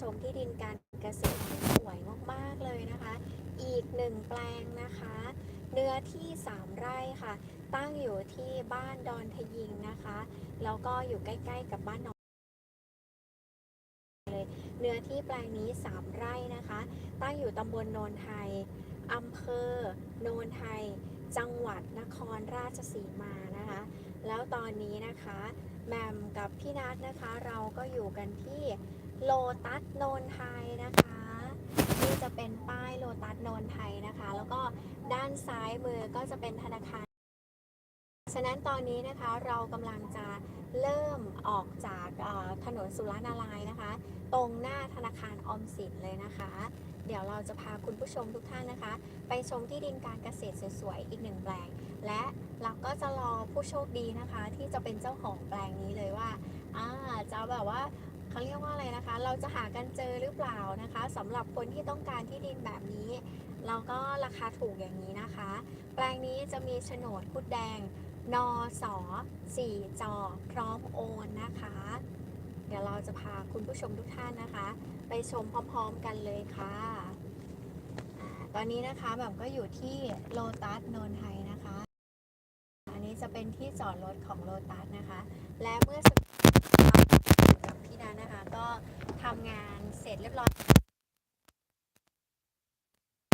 ชมที่ดินการเกษตรที่สวยมากๆเลยนะคะ อีกหนึ่งแปลงนะคะ เนื้อที่ 3 ไร่ค่ะ ตั้งอยู่ที่บ้านดอนทยิงนะคะ แล้วก็อยู่ใกล้ ๆ กับบ้านหนองเลยเนื้อที่แปลงนี้ 3 ไร่นะคะ ตั้งอยู่ตำบลโนนไทยอำเภอโนนไทย จังหวัดนครราชสีมานะคะ แล้วตอนนี้นะคะแมมกับพี่นัทนะคะ เราก็อยู่กันที่ โลตัสโนนไทยนะคะนี่จะเป็นป้ายโลตัสโนนไทยนะคะ แล้วก็ด้านซ้ายมือก็จะเป็นธนาคาร ฉะนั้นตอนนี้นะคะเรากำลังจะเริ่มออกจากถนนสุรนารายนะคะ ตรงหน้าธนาคารออมสินเลยนะคะ เดี๋ยวเราจะพาคุณผู้ชมทุกท่านนะคะ ไปชมที่ดินการเกษตรสวยๆอีกหนึ่งแปลง และเราก็จะรอผู้โชคดีนะคะ ที่จะเป็นเจ้าของแปลงนี้เลยว่าอ่าจะแบบว่า เขาเรียกว่าอะไรนะคะ เราจะหากันเจอหรือเปล่านะคะสำหรับคนที่ต้องการที่ดินแบบนี้เราก็ราคาถูกอย่างนี้นะคะ แปลงนี้จะมีโฉนดพุดแดงนอสอสี่จอ พร้อมโอนนะคะ เดี๋ยวเราจะพาคุณผู้ชมทุกท่านนะคะ ไปชมพร้อมๆกันเลยค่ะอาตอนนี้นะคะแบบก็อยู่ที่โลตัสโนนไทยนะคะ อันนี้จะเป็นที่จอดรถของโลตัสนะคะ และเมื่อสัก นันะคะ ก็ทำงานเสร็จเรียบร้อย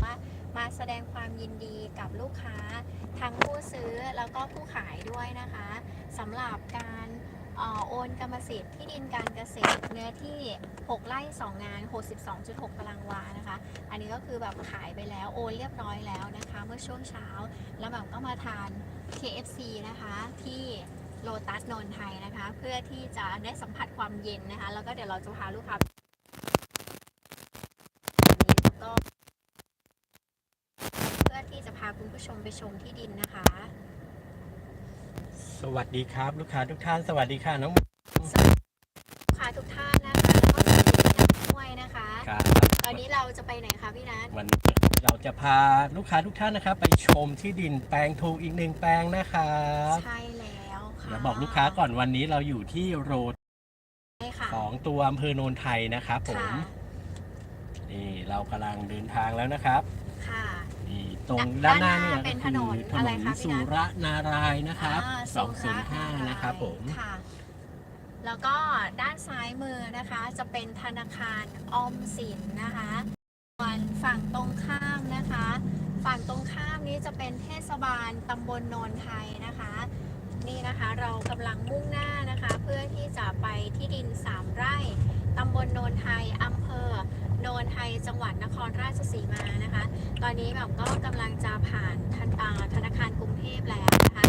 มามาแสดงความยินดีกับลูกค้าทั้งผู้ซื้อแล้วก็ผู้ขายด้วยนะคะสำหรับการออโอนกรรมสิทธิ์ที่ดินการเกษตรเนื้อที่ 6 ไร่ 2 งาน 62.6 ตารางวานะคะ อันนี้ก็คือแบบขายไปแล้วโอนเรียบร้อยแล้วนะคะ เมื่อช่วงเช้า แล้วแบบก็มาทาน KFC นะคะที่ โลตัสนนทไทยนะคะ เพื่อที่จะได้สัมผัสความเย็นนะคะ แล้วก็เดี๋ยวเราจะพาลูกค้าก็เพื่อที่จะพาคุณผู้ชมไปชมที่ดินนะคะ สวัสดีครับ ลูกค้าทุกท่าน สวัสดีค่ะน้องลูกค้าทุกท่านนะคะแล้วก็สวัสดีพี่นัทด้วยนะคะ ครับตอนนี้เราจะไปไหนคะพี่นัทวันนี้เราจะพาลูกค้าทุกท่านนะครับ ไปชมที่ดินแปลงถูกอีกหนึ่งแปลงนะครับ ใช่แล้วค่ะ เดี๋ยวบอกลูกค้าก่อนวันนี้เราอยู่ที่โรดใช่ค่ะของตัวอำเภอโนนไทยนะครับผมค่ะนี่เรากำลังเดินทางแล้วนะครับค่ะ นี่ตรงด้าด้านนหหน้าน้าเนี่ยเป็นก็คือถนนถอะไรนนคะพี่สุนัทรนารายณ์นะครับอ่า205นะครับผม ค่ะ แล้วก็ด้านซ้ายมือนะคะ จะเป็นธนาคารออมสินนะคะส่วนฝั่งตรงข้ามนะคะ ฝั่งตรงข้ามนี้จะเป็นเทศบาลตำบลโนนไทยนะคะ นี่นะคะเรากำลังมุ่งหน้านะคะ เพื่อที่จะไปที่ดิน 3 ไร่ตำบลโนนไทยอำเภอโนนไทยจังหวัดนครราชสีมานะคะ ตอนนี้แบบก็กำลังจะผ่านธนอ่าธนาคารกรุงเทพแล้วนะคะ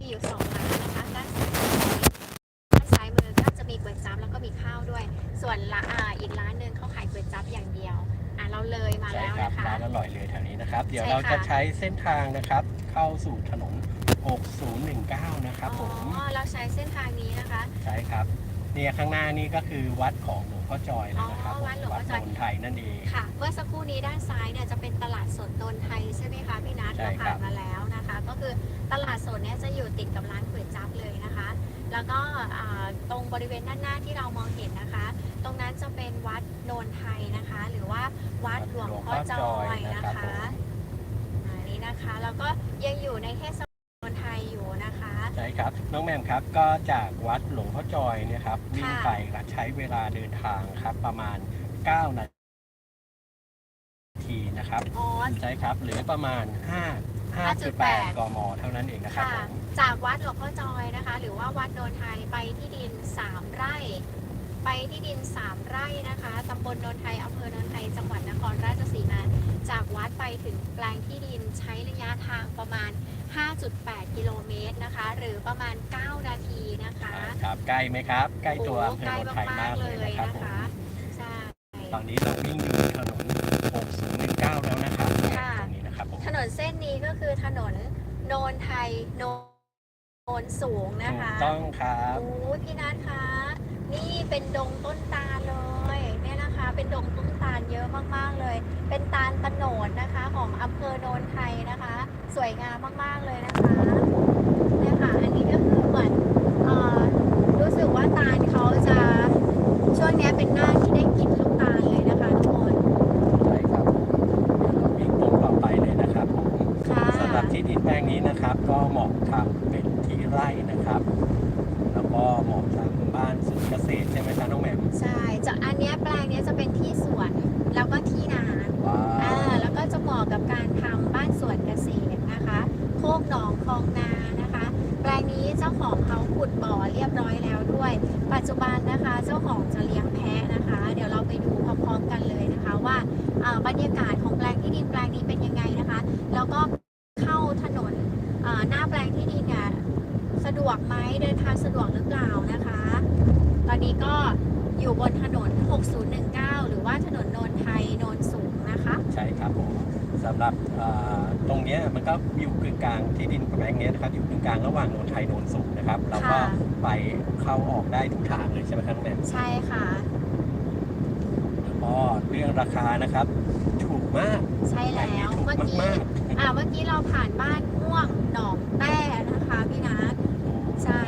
มีอยู่สองร้านนะคะด้านซ้ายด้านซ้ายมือก็จะมีก๋วยจั๊บแล้วก็มีข้าวด้วย ส่วนละอ่าอีกร้านหนึ่งเขาขายก๋วยจั๊บอย่างเดียวอะเราเลยมาใช่แล้วครับนะคะ ร้านอร่อยเลยแถวนี้นะครับ เดี๋ยวใช่เราค่ะ จะใช้เส้นทางนะครับ เข้าสู่ถนน 6019 นะครับผม อ๋อเราใช้เส้นทางนี้นะคะ ใช่ครับ เนี่ยข้างหน้านี่ก็คือวัดของหลวงพ่อจอยเลยนะครับอ๋อวัดหลวงพ่อจอยวัดนนไทยนั่นเอง ค่ะ เมื่อสักครู่นี้ด้านซ้ายเนี่ยจะเป็นตลาดสดโนนไทยใช่ไหมคะพี่นัทใช่เราครัผ่าบ นมาแล้วนะคะ ก็คือตลาดสดเนี่ยจะอยู่ติดกับร้านก๋วยจั๊บเลยนะคะ แล้วก็อ่าตรงบริเวณด้านหน้าที่เรามองเห็น จะเป็นวัดโนนไทยนะคะ หรือว่าวัดหลวงพ่อจอยนะคะอันนี้นะคะแล้วก็ยังอยู่ในเทศบาลโนนไทยอยู่นะคะ ใช่ครับน้องแหมมครับก็จากวัดหลวงพ่อจอยเนี่ยครับวิ่งค่ะไปก็ใช้เวลาเดินทางครับประมาณ 9 นาทีนะครับอ๋อใช่ครับเหลือประมาณ5 5.8 5.8 กม เท่านั้นเองนะครับค่ะผมจากวัดหลวงพ่อจอยนะคะ หรือว่าวัดโนนไทยไปที่ดิน 3 ไร่ ไปที่ดิน 3 ไร่นะคะตำบลโนนไทยอำเภอโนนไทยจังหวัดนครราชสีมา จากวัดไปถึงแปลงที่ดินใช้ระยะทางประมาณ 5.8 กิโลเมตรนะคะ หรือประมาณ 9 นาทีนะคะครับใกล้ไหมครับ ใกล้ตัวโอ้อำเภใกอล้โนนไทยากกมามๆเลเลยยนะครับนะผมคะใช่ตอนนี้เราวิ่งอยู่ถนน 6019 แล้วนะครับค่ะตรงนี้นะครับผมถนนเส้นนี้ก็คือถนนโนนไทยโนนสูงนะถูกคะต้องครับโอ้ยพี่นัทคะ นี่เป็นดงต้นตาลเลยเนี่ยนะคะ เป็นดงต้นตาลเยอะมากๆเลย เป็นตาลตะโหนดนะคะ ของอำเภอโนนไทยนะคะ สวยงามมากๆเลยนะคะเนี่ยค่ะอันนี้ก็คือเหมือนเอ่อรู้สึกว่าตาลเขาจะช่วงเนี้ยเป็นหน้าที่ได้กินลูกตาลเลยนะคะทุกคนใช่ครับเราวิ่งตรงต่อไปเลยนะครับผมค่ะสำหรับที่ดินแปลงนี้นะครับ ก็เหมาะ เรื่องราคานะครับ ถูกมากใช่แปลงแล้นี้วถูกเมื่อกี้มากอ่า เมื่อกี้เราผ่านบ้านม่วงหนองแต้นะคะพี่นัทๆใช่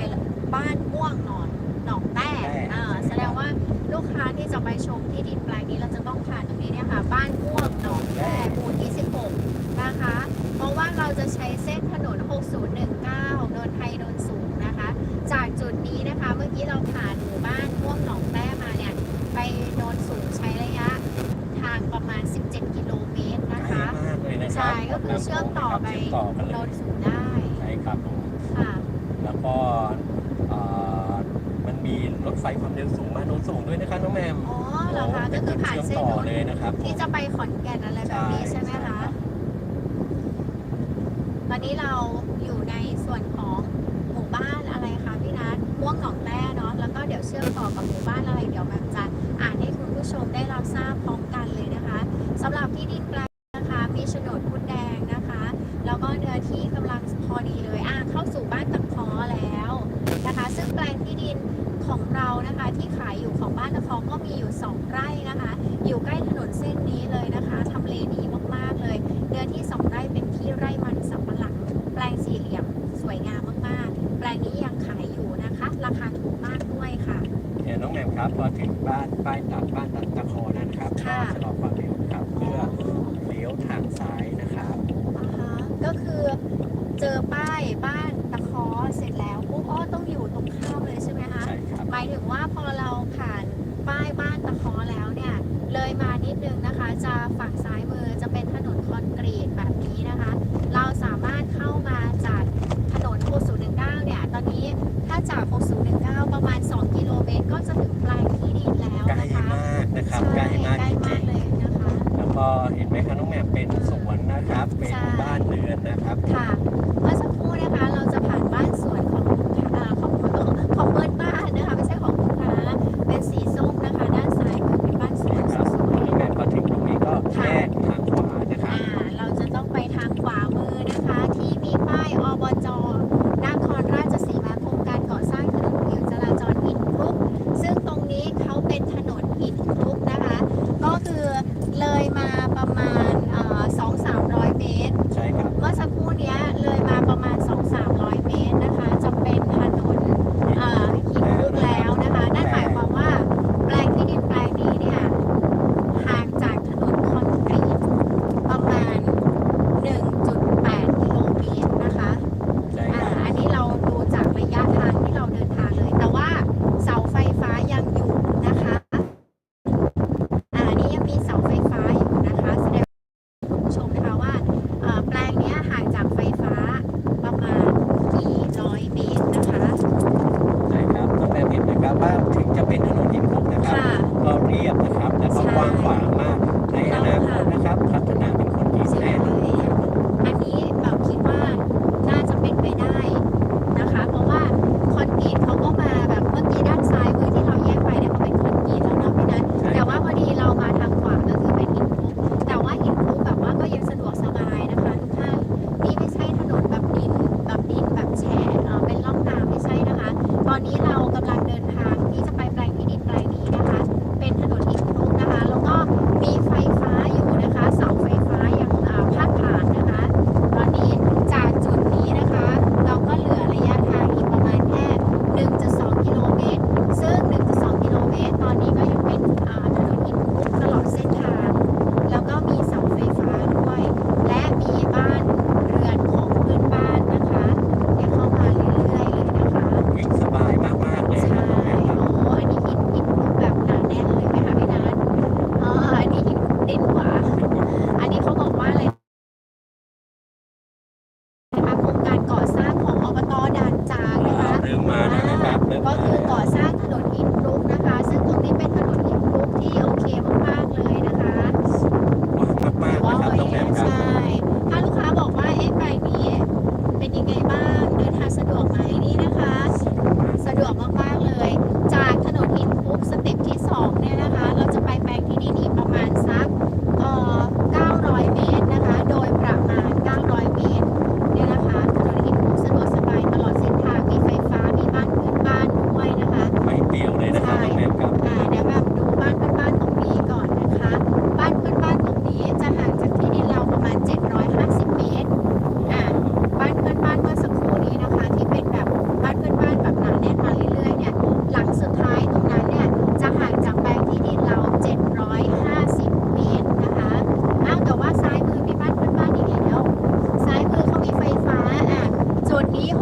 บ้านม่วงหนองหนองแต้แต้อ่าแสดงว่าลูกค้าที่จะไปชมที่ดินแปลงนี้เราจะต้องผ่านตรงนี้เนี่ยค่ะ บ้านม่วงหนองแต้หมู่ที่16นะคะ เพราะว่าเราจะใช้เส้นถนน 6019โนนไทยโนนสูงนะคะ จากจุดนี้นะคะ เมื่อกี้เราผ่านหมู่บ้านม่วงหนองแต้มาเนี่ย ไปโนนสูงใช้ระยะทางประมาณ 17 กิโลเมตร ใก นะ ล้ คะ มากเลยนะ ครัใช่ก็คือเชื่อมต่อไปเชื่อมต่อกันเลโนยนสูงได้ใช่ครับผมค่ะแล้วก็เอ่อมันมีรถไฟความเร็วสูงมาโน้นสูงด้วยนะครับน้องแหมมอ๋อเหรอคะเป็ก็นคืจุอดผ่านเชื่อมเส้นต่อนู้นเลยนะครับที่จะไปขอนแก่นอะไรแบบนี้ใช่ไหมคะรับตอนนี้เราอยู่ในส่วนของหมู่บ้านอะไรคะพี่นัทม่วงหนองแร่เนาะแล้วก็เดี๋ยวเชื่อมต่อกับหมู่บ้านอะไรเดี๋ยวมันจะอ่านให้คุณผู้ชมได้รับทราบพร้อมกันเลยนะคะสำหรับที่ดินแปลง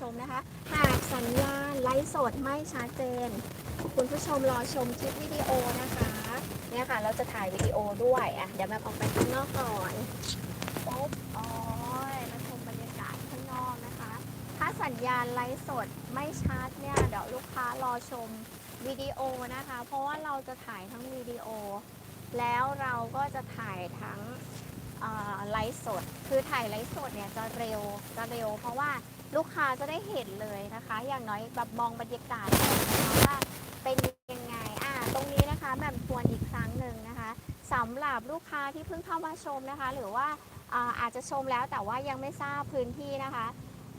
ชมไปชมนะคะ หากสัญญาณไลฟ์สดไม่ชัดเจน คุณผู้ชมรอชมคลิปวิดีโอนะคะ เนี่ยค่ะ เราจะถ่ายวิดีโอด้วยอะเดี๋ยวแมมออกไปข้างนอกก่อนปุ๊บโอ้ยมาชมบรรยากาศข้างนอกนะคะ ถ้าสัญญาณไลฟ์สดไม่ชัดเนี่ย เดี๋ยวลูกค้ารอชมวิดีโอนะคะ เพราะว่าเราจะถ่ายทั้งวิดีโอ แล้วเราก็จะถ่ายทั้งไลฟ์สด คือถ่ายไลฟ์สดเนี่ยจะเร็ว จะเร็ว เพราะว่า ลูกค้าจะได้เห็นเลยนะคะ อย่างน้อยแบบมองบรรยากาศว่าเป็นยังไงอ่าตรงนี้นะคะแบบทวนอีกครั้งหนึ่งนะคะสำหรับลูกค้าที่เพิ่งเข้ามาชมนะคะ หรือว่าอ่าอาจจะชมแล้วแต่ว่ายังไม่ทราบพื้นที่นะคะ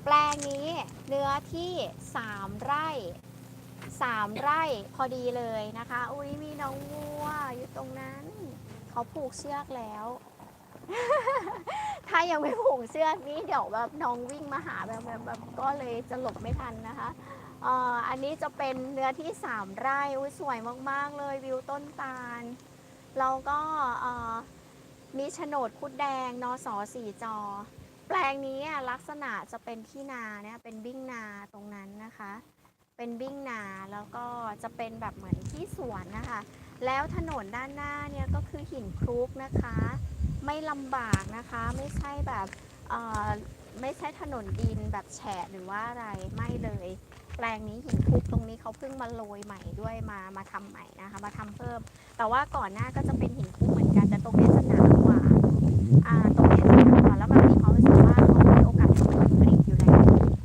แปลงนี้เนื้อที่ 3 ไร่ 3 ไร่พอดีเลยนะคะ อุ้ยมีน้องวัวอยู่ตรงนั้น เขาผูกเชือกแล้ว ถ้ายังไม่ผูกเชือกนี้เดี๋ยวแบบน้องวิ่งมาหาแบบแบบแบบก็เลยจะหลบไม่ทันนะคะอันนี้จะเป็นเนื้อที่ 3 ไร่อุ้ยสวยมาก ๆ เลยวิวต้นตาล เราก็มีโฉนดคุดแดงนสสี่จอ แปลงนี้ลักษณะจะเป็นที่นาเนี่ยเป็นบิ้งนาตรงนั้นนะคะ เป็นบิ้งนาแล้วก็จะเป็นแบบเหมือนที่สวนนะคะ แล้วถนนด้านหน้าเนี่ยก็คือหินคลุกนะคะ ไม่ลำบากนะคะ ไม่ใช่แบบไม่ใช่ถนนดินแบบแฉะหรือว่าอะไรไม่เลย แปลงนี้หินคุกตรงนี้เขาเพิ่งมาโรยใหม่ด้วยมามาทำใหม่นะคะ มาทำเพิ่ม แต่ว่าก่อนหน้าก็จะเป็นหินคุกเหมือนกันแต่ตรงนี้จะหนากว่าอ่าตรงนี้จะหนากว่าแล้วมันมีความรู้สึกว่าเขามีโอกาสผลผลิตอยู่แล้ว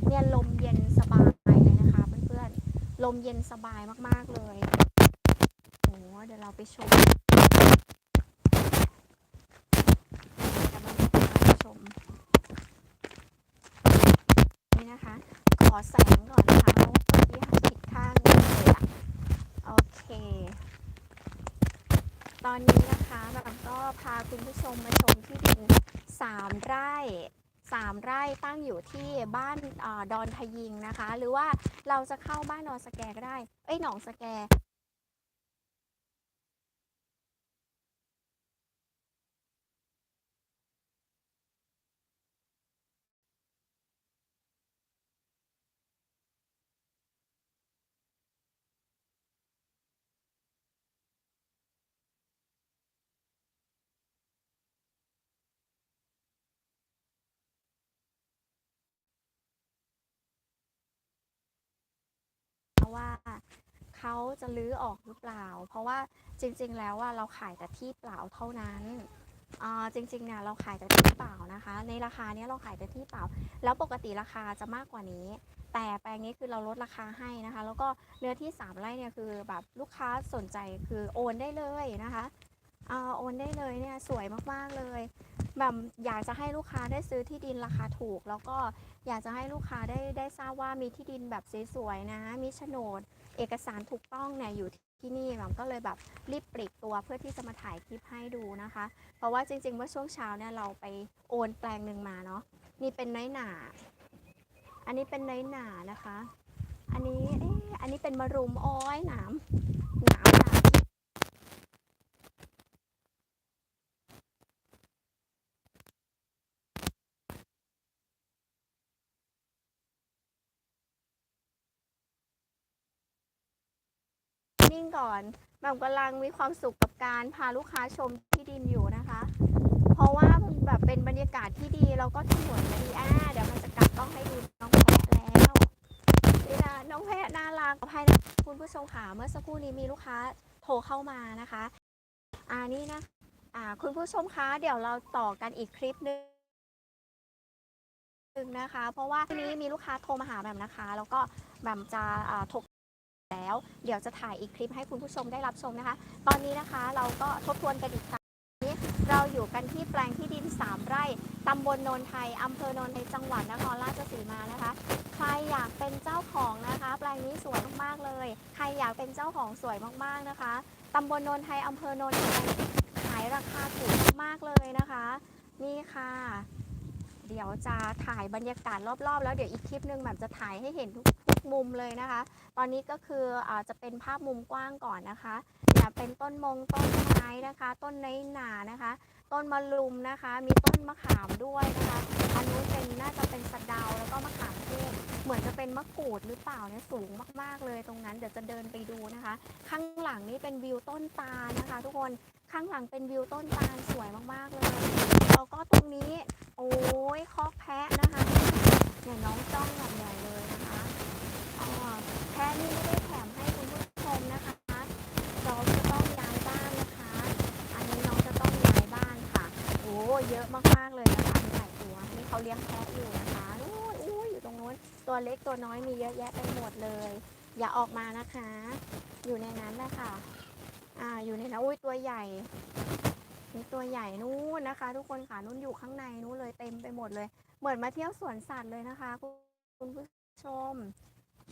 เนี่ยลมเย็นสบายเลยนะคะเพื่อนๆลมเย็นสบายมากๆเลยโอ้เดี๋ยวเราไปชม กำลังจะพาไปชมนี่นะคะ ขอ แสงก่อนนะคะเพราะว่าเมื่อกี้หันผิดข้างเลยอะโอเค ตอนนี้นะคะแบบก็พาคุณผู้ชมมาชมที่ดินสามไร่สามไร่ตั้งอยู่ที่บ้านอดอนทยิงนะคะ หรือว่าเราจะเข้าบ้านดอนสแกก็ได้ เอ้ยหนองสแก ว่า เขาจะลื้อออกหรือเปล่า เพราะว่าจริง ๆ แล้วว่าเราขายแต่ที่เปล่าเท่านั้นอ่าจริงๆเนี่ยเราขายแต่ที่เปล่านะคะ ในราคาเนี้ยเราขายแต่ที่เปล่า แล้วปกติราคาจะมากกว่านี้ แต่แปลงนี้คือเราลดราคาให้นะคะ แล้วก็เนื้อที่ 3ไร่เนี่ยคือแบบลูกค้าสนใจคือโอนได้เลยนะคะอ่าโอนได้เลยเนี่ยสวยมากๆเลยแบบอยากจะให้ลูกค้าได้ซื้อที่ดินราคาถูก แล้วก็อยากจะให้ลูกค้าได้ได้ทราบว่ามีที่ดินแบบสวยๆนะ มีโฉนด เอกสารถูกต้องเนี่ยอยู่ที่นี่แบบก็เลยแบบรีบปลีกตัวเพื่อที่จะมาถ่ายคลิปให้ดูนะคะ เพราะว่าจริงๆเมื่อช่วงเช้าเนี่ยเราไปโอนแปลงหนึ่งมาเนาะนี่เป็นน้อยหนา อันนี้เป็นน้อยหนานะคะ อันนี้เอ๊ะอันนี้เป็นมะรุมอ้อยหนามหนามห นิ่งก่อนแบบกำลังมีความสุขกับการพาลูกค้าชมที่ดินอยู่นะคะ เพราะว่ามันแบบเป็นบรรยากาศที่ดีแล้วก็ถนนดีอ่าเดี๋ยวมันจะกลับต้องให้ดูน้องแพะแล้วนี่นะน้องแพะน่ารักขออภัยนะคุณผู้ชมค่ะเมื่อสักครู่นี้มีลูกค้าโทรเข้ามานะคะอ่านี่นะอ่าคุณผู้ชมคะเดี๋ยวเราต่อกันอีกคลิปหนึงนึงนะคะเพราะว่าทีนี้มีลูกค้าโทรมาหาแบบนะคะ แล้วก็แบบจะถก แล้ว เดี๋ยวจะถ่ายอีกคลิปให้คุณผู้ชมได้รับชมนะคะ ตอนนี้นะคะเราก็ทบทวนกันอีกครั้งนี้เราอยู่กันที่แปลงที่ดิน 3 ไร่ตำบลโนนไทยอำเภอโนนไทยจังหวัดนครราชสีมานะคะ ใครอยากเป็นเจ้าของนะคะ แปลงนี้สวยมากๆเลย ใครอยากเป็นเจ้าของสวยมากๆนะคะตำบลโนนไทยอำเภอโนนไทยขายราคาถูกมากๆเลยนะคะ นี่ค่ะเดี๋ยวจะถ่ายบรรยากาศรอบๆ แล้วเดี๋ยวอีกคลิปหนึงแบบจะถ่ายให้เห็นทุก มุมเลยนะคะ ตอนนี้ก็คืออาจะเป็นภาพมุมกว้างก่อนนะคะเนี่ยเป็นต้นมงต้นไม้นะคะ ต้นไนหนานะคะ ต้นมะลุมนะคะ มีต้นมะขามด้วยนะคะอันนู้นเป็นน่าจะเป็นสะเดาแล้วก็มะขามเทศเหมือนจะเป็นมะกรูดหรือเปล่าเนี่ยสูงมากๆเลยตรงนั้นเดี๋ยวจะเดินไปดูนะคะ ข้างหลังนี่เป็นวิวต้นตาลนะคะ ทุกคนข้างหลังเป็นวิวต้นตาลสวยมากๆเลยแล้วก็ตรงนี้ โอ้ยคอกแพะนะคะเนี่ยน้องจ้องแบบใหญ่เลยนะคะ แพะนี่ไม่ได้แถมให้คุณผู้ชมนะคะเราจะต้องย้ายบ้านนะคะ อันนี้น้องจะต้องย้ายบ้านค่ะ โอ้เยอะมากๆเลยนะคะมีหลายตัวนี่เขาเลี้ยงแพะอยู่นะคะนู้นอู้อยู่ตรงนู้นตัวเล็กตัวน้อยมีเยอะแยะไปหมดเลย อย่าออกมานะคะ อยู่ในนั้นนะคะอ่าอยู่ในนั้นอุ้ยตัวใหญ่นี่ตัวใหญ่นู้นนะคะ ทุกคนค่ะนู้นอยู่ข้างในนู้นเลยเต็มไปหมดเลย เหมือนมาเที่ยวสวนสัตว์เลยนะคะ คุณผู้ชม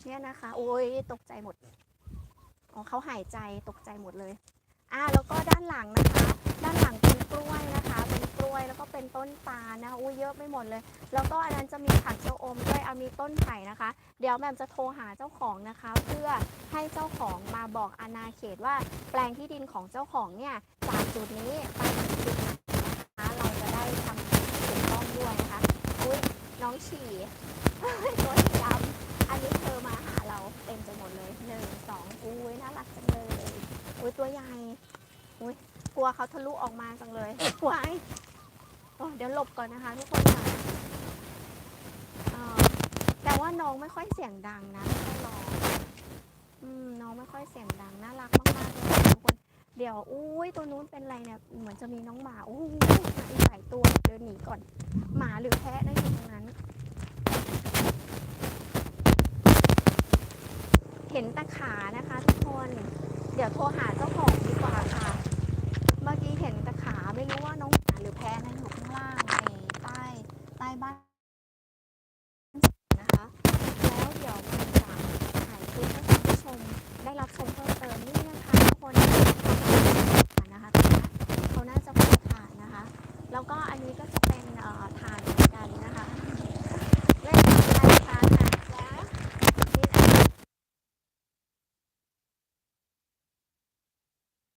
เนี่ยนะคะ โอ้ยตกใจหมดอ๋อเขาหายใจตกใจหมดเลย อ่าแล้วก็ด้านหลังนะคะ ด้านหลังเป็นกล้วยนะคะ เป็นกล้วยแล้วก็เป็นต้นตาลนะคะอุ้ยเยอะไม่หมดเลย แล้วก็อันนั้นจะมีผักเจ้าอมด้วยเอามีต้นไผ่นะคะ เดี๋ยวแม่มจะโทรหาเจ้าของนะคะ เพื่อให้เจ้าของมาบอกอาณาเขตว่า แปลงที่ดินของเจ้าของเนี่ยจากจุดนี้ไปถึงจุดไหนนะคะเราจะได้ทำถูกต้องด้วยนะคะอุ้ยน้องฉี่ตัวสีดำอันนี้ เต็มไปหมดเลยหนึ่งสองอุ้ยน่ารักจังเลยอุ้ยตัวใหญ่อุ้ยกลัวเขาทะลุออกมาจังเลยว้ายโอ้เดี๋ยวหลบก่อนนะคะทุกคนค่ะแต่ว่าน้องไม่ค่อยเสียงดังนะไม่ค่อยร้องอืมน้องไม่ค่อยเสียงดังน่ารักมากๆเลยทุกคนเดี๋ยวอุ้ยตัวนู้นเป็นอะไรเนี่ยเหมือนจะมีน้องหมาอู้หมาอีกหลายตัวเดินหนีก่อน หมาหรือแพะนะอยู่ตรงนั้น เห็นตะขานะคะทุกคน เดี๋ยวโทรหาเจ้า